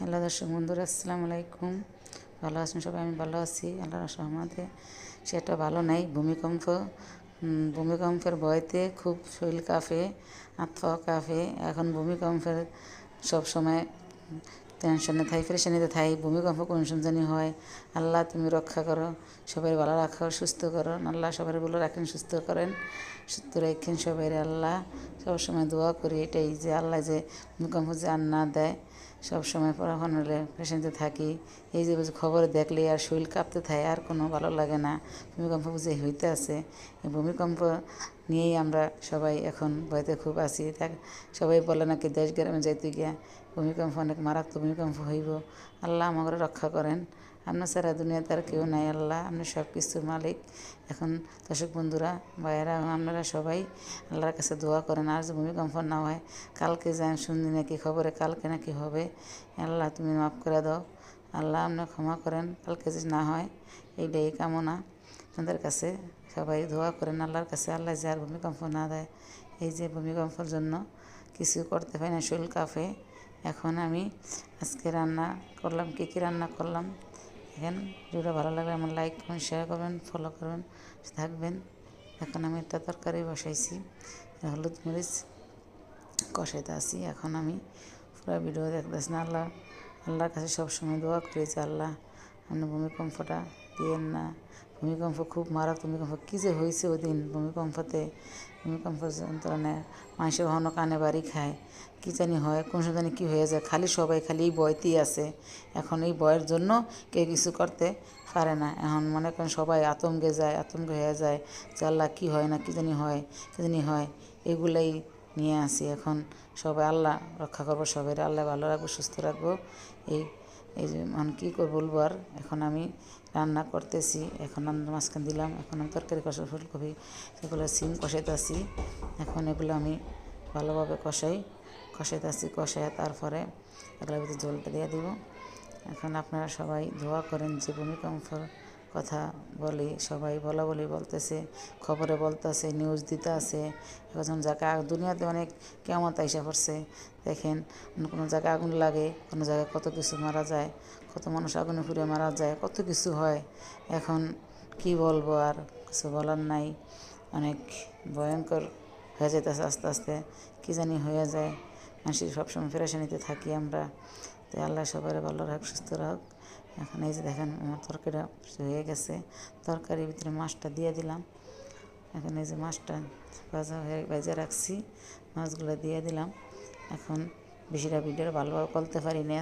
Hello দর্শক বন্ধুরা, আসসালামু আলাইকুম। ভালো আছেন সবাই? আমি ভালো আছি আল্লাহ রহমাতে। সেটা ভালো নাই। ভূমিকম্প ভূমিকম্পের ভয়তে খুব শরীর কাঁপে আত্মা কাঁপে। এখন ভূমিকম্পের সব সময় টেনশনে থাই পরেশানিতে থাই ভূমিকম্প কোন জানি হয়। আল্লাহ তুমি রক্ষা করো সবাই ভালো রাখো, সুস্থ করো। আল্লাহ সবাই ভালো রাখেন, সুস্থ করেন, সুস্থ রাখেন সবাই আল্লাহ। সবসময় দোয়া করি এটাই যে আল্লাহ যে ভূমিকম্প যে আর না দেয়, সব সময় পড়াশোনা হলে পেশেন্টে থাকি। এই যে খবরে দেখলে আর শরীর কাঁপতে থাকে আর কোনো ভালো লাগে না। ভূমিকম্প বুঝে হইতে আছে। ভূমিকম্প নিয়েই আমরা সবাই এখন ভয়তে খুব আছি। দেখ, সবাই বলে নাকি দেশ গ্রামে যাইতে গিয়া ভূমিকম্প অনেক মারাত্মক ভূমিকম্প হইব। আল্লাহ আমাকে রক্ষা করেন। আপনার সারা দুনিয়াতে আর কেউ নাই আল্লাহ আপনি সব কিছুর মালিক। এখন দর্শক বন্ধুরা, ভাইয়েরা, আপনারা সবাই আল্লাহর কাছে দোয়া করেন। আর যে ভূমিকম্প না হয়, কালকে যান শুনি নাকি খবরে, কালকে নাকি হবে। আল্লাহ তুমি মাফ করে দাও। আল্লাহ আপনি ক্ষমা করেন, কালকে যে না হয়, এইটাই কামনা। আপনাদের কাছে, সবাই দোয়া করেন, আল্লাহর কাছে আল্লাহ যে আর ভূমিকম্প না দেয়, এই যে ভূমিকম্পের জন্য কিছু করতে পারি না শরীর কাঁপে এখন আমি আজকে রান্না করলাম, কী কী রান্না করলাম এখন ভিডিওটা ভালো লাগলে আমার লাইক করবেন শেয়ার করবেন ফলো করবেন, থাকবেন। এখন আমি একটা তরকারি বসাইছি, হলুদ মরিচ কষাইতে আসি এখন আমি পুরো ভিডিও দেখতেছি না আল্লাহ, আল্লাহর কাছে সবসময় দোয়া করেছি আল্লাহ, আপনি ভূমিকম্পটা দিয়েন না ভূমিকম্প খুব মারাত্মক ভূমিকম্প। কী যে হয়েছে ওই দিন ভূমিকম্পতে ভূমিকম্প যন্ত্রণে মানুষের ঘন কানে বাড়ি খায়। কী জানি হয়, কোন সময় জানি কী হয়ে যায়। খালি সবাই খালি এই বয়তেই আছে। এখন এই বয়ের জন্য কেউ কিছু করতে পারে না। এখন মনে করেন সবাই আতঙ্কে যায়, আতঙ্ক হয়ে যায় আল্লাহ কী হয় না, কী জানি হয়, কী জানি হয়। এগুলাই নিয়ে আসি। এখন সবাই আল্লাহ রক্ষা করব সবাই আল্লাহ ভালো রাখব, সুস্থ রাখব। এই এই যে মানে কী করে বলব আর? এখন আমি রান্না করতেছি, এখন আমরা মাঝখান দিলাম, এখন আমি তরকারি কষা ফুলকপি সেগুলো সিম কষাইতেছি, এখন এগুলো আমি ভালোভাবে কষাই, কষাইতেছি কষাই তারপরে এগুলোর ভিতরে জলটা দিয়ে দিব। এখন আপনারা সবাই দোয়া করেন যে ভূমিকম্পর কথা বলি, সবাই বলা বলি বলতেছে, খবরে বলতেছে নিউজ দিতে আছে এখন জায়গায় দুনিয়াতে অনেক কেমন আইসা পড়ছে। দেখেন কোনো জায়গায় আগুন লাগে, কোনো জায়গায় কত কিছু মারা যায়, কত মানুষ আগুনে পুড়ে মারা যায়, কত কিছু হয়। এখন কি বলব আর কিছু বলার নাই। অনেক ভয়ঙ্কর হয়ে যেতেছে আস্তে আস্তে, কী জানি হয়ে যায়। মানুষের সবসময় ফেরেশানিতে থাকি আমরা। তাই আল্লাহ সবাই ভালো রাখ সুস্থ রাখ এখন এই যে দেখেন আমার তরকারিটা হয়ে গেছে। তরকারির ভিতরে মাছটা দিয়ে দিলাম। এখন এই যে মাছটা ভাজা হয়ে, ভেজে রাখছি। মাছগুলো দিয়ে দিলাম। এখন বেশিটা ভিডিও ভালোভাবে করতে পারি না